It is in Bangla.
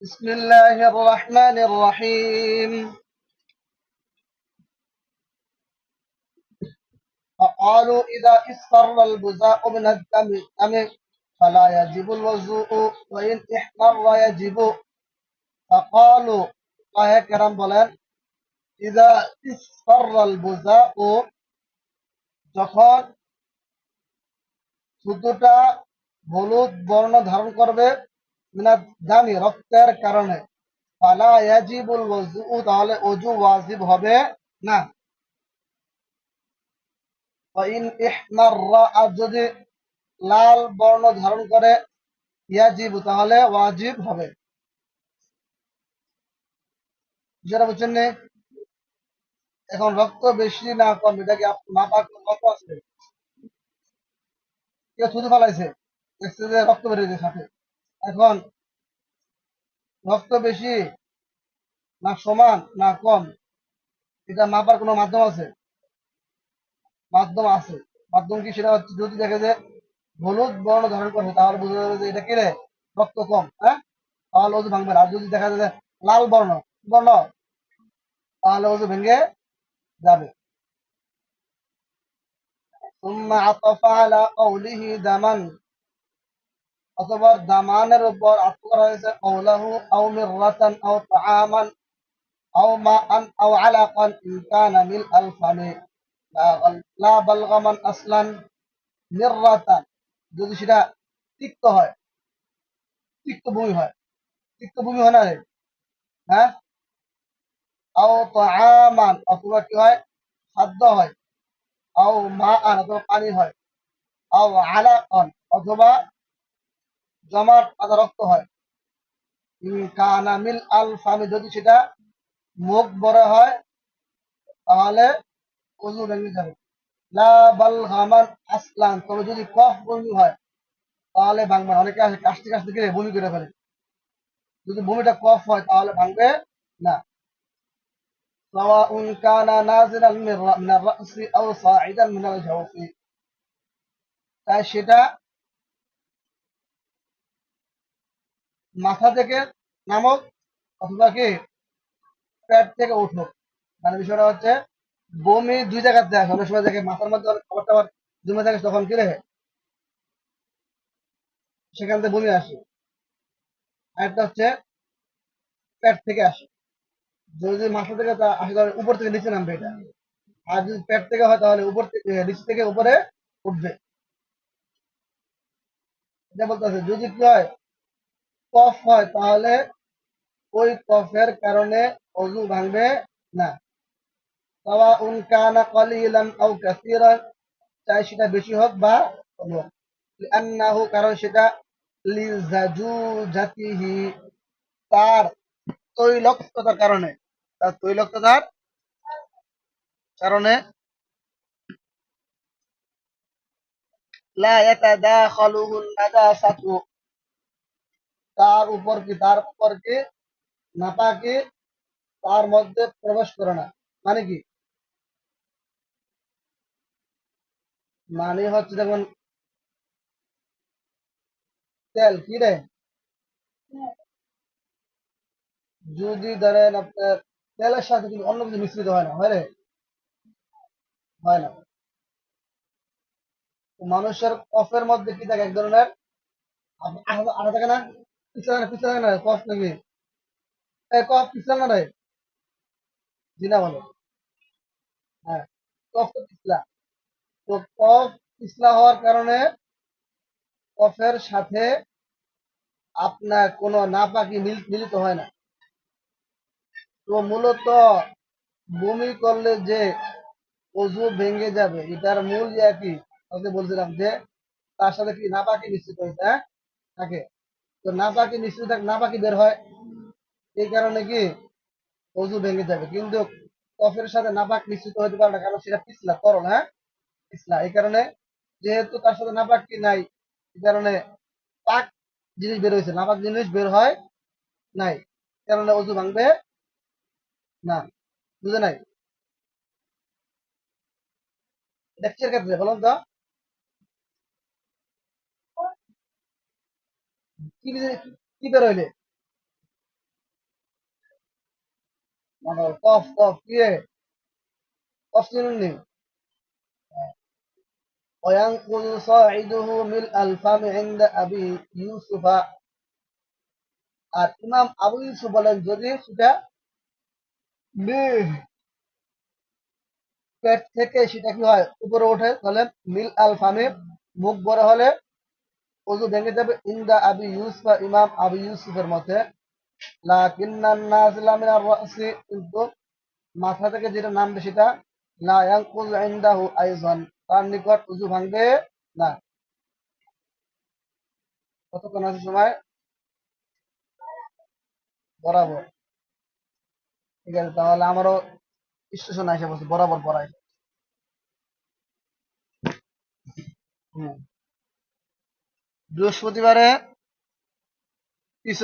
بسم الله الرحمن الرحيم فقالوا إذا اصفر البزاء من الدم دم فلا يجب الوضوء وإن احمر يجب فقالوا الله كرم বলেন إذا اصفر البزاء যখন শুধুটা হলুদ বর্ণ ধারণ করবে দামি রক্তের কারণে। ফালা ইয়াজিবুল ওযু, তাহলে ওযু ওয়াজিব হবে না। ইন ইহমাররা, আর যদি লাল বর্ণ ধারণ করে ইয়াজিবু, তাহলে ওয়াজিব হবে। যেটা বুঝছেন এখন রক্ত বেশি না কম, এটা কি মাপা কত আছে? কেউ থুতু ফালাইছে দেখছে যে রক্ত বেরিয়েছে সাথে। এখন রক্ত বেশি না সমান না কম, এটা মাপার কোনো মাধ্যম আছে? মাধ্যম আছে। মাধ্যম কি সেটা হচ্ছে যদি দেখে যে হলুদ বর্ণ ধারণ করছে তাহলে বোঝা যাবে যে এটা কি রে? রক্ত কম হ্যাঁ? তাহলে ওজু ভাঙবে আর যদি দেখা যায় লাল বর্ণ বর্ণ, তাহলে ওজু ভেঙে যাবে। ثم عطف على قوله دما অথবা দামানের উপর আত্ম করা হয়েছে কৌলাহু আও মিররাতান আও তাআমান আও মাআন আও আলাকান ইন কানা মিল আল ফামি লা বালগামান আসলান মিররাতান যদি সেটা তিক্ত হয় তিক্ত ভূমি হয় তিক্ত ভূমি হয় না রে হ্যাঁ আও তাআমান অথবা কি হয় খাদ্য হয় আও অথবা পানি হয়। আও আলাকান, অথবা জমাট আদা রক্ত হয়। কানামিল আল ফামি, যদি সেটা মুখ বড় হয়, তাহলে ভেঙে যাবে। লা বাল আসলান, তবে যদি কফ বমি হয়, তাহলে ভাঙবে অনেকে আসে কাশতে কাশতে গেলে বমি করে ফেলে। যদি বমিটা কফ হয়, তাহলে ভাঙবে না। سواء كان نازلا من الرأس أو صاعدا من الجوف তাই সেটা মাথা থেকে নামক অথবা কি পেট থেকে উঠুক মানে বিষয়টা হচ্ছে বমি দুই জায়গাতে আসে অনেক সময় দেখে মাথার মধ্যে অনেক খাবার টাবার জমে থাকে তখন কি রে সেখান থেকে বমি আসে আরেকটা হচ্ছে পেট থেকে আসে যদি মাথা থেকে উপর থেকে নিচে নামবে এটা। আর যদি পেট থেকে হয় তাহলে উপর থেকে থেকে উপরে উঠবে। এটা বলতে আছে যদি কি হয়, কফ হয় তাহলে ওই কফের কারণে অজু ভাঙবে না। উন কানা চাই সেটা বেশি হোক বা কম হোক। কারণ সেটা লিজাজুজাতিহি তার তৈলক্ততার কারণে। তার তৈলক্ততার কারণে তার উপর কি তার উপর কি নাপাকি তার মধ্যে প্রবেশ করে না। মানে কি? মানে হচ্ছে যেমন তেল কি রে? যদি ধরেন আপনার তেলের সাথে কিন্তু অন্য কিছু মিশ্রিত হয় না, হয় হয় না। মানুষের কফের মধ্যে কি থাকে? এক ধরনের আঠা থাকে না? না না কফ কফ না রে জি না বলো। হ্যাঁ কফ তো পিছলা। তো কফ পিছলা হওয়ার কারণে কফের সাথে আপনার কোনো নাপাকি মিলিত হয় না। তো মূলত বমি করলে যে অজু ভেঙে যাবে, এটার মূল ইয়া কি? বলছিলাম যে তার সাথে কি নাপাকি নিশ্চিত হয়েছে হ্যাঁ? থাকে। তো নাপাকি নিশ্চিত থাকে নাপাকি বের হয়, এই কারণে কি অজু ভেঙে যাবে। কিন্তু কফের সাথে নাপাক নিশ্চিত হতে পারে না, কারণ সেটা পিছলা, তরল হ্যাঁ? পিছলা। এই কারণে যেহেতু তার সাথে নাপাক কি নাই, এই কারণে পাক জিনিস বের হয়েছে, নাপাক জিনিস বের হয় নাই কারণে অজু ভাঙবে না বুঝে নাই লেকচার ক্ষেত্রে বলুন তো কি বিজে- কি বেরোইলে মানে কফ কফ কি এ? কফ চিনুননি وينقض صاعده ملء الفم عند أبي يوسف আর ইমাম আবু ইউসুফ বলেন যদি সেটা মি- পেট থেকে সেটা কি হয়? উপরে ওঠে, তাহলে মিল আল ফামি মুখ বড় হলে অজু ভেঙে যাবে। ইন্দা আবি ইউসুফ, ইমাম আবু ইউসুফের মতে কিন্তু মাথা থেকে যেটা নামবে সেটা তার নিকট উজু ভাঙবে না। কতক্ষণ আছে সময়? বরাবর। ঠিক আছে তাহলে আমারও স্টেশন আসে বসে বরাবর পড়ায় বৃহস্পতিবারে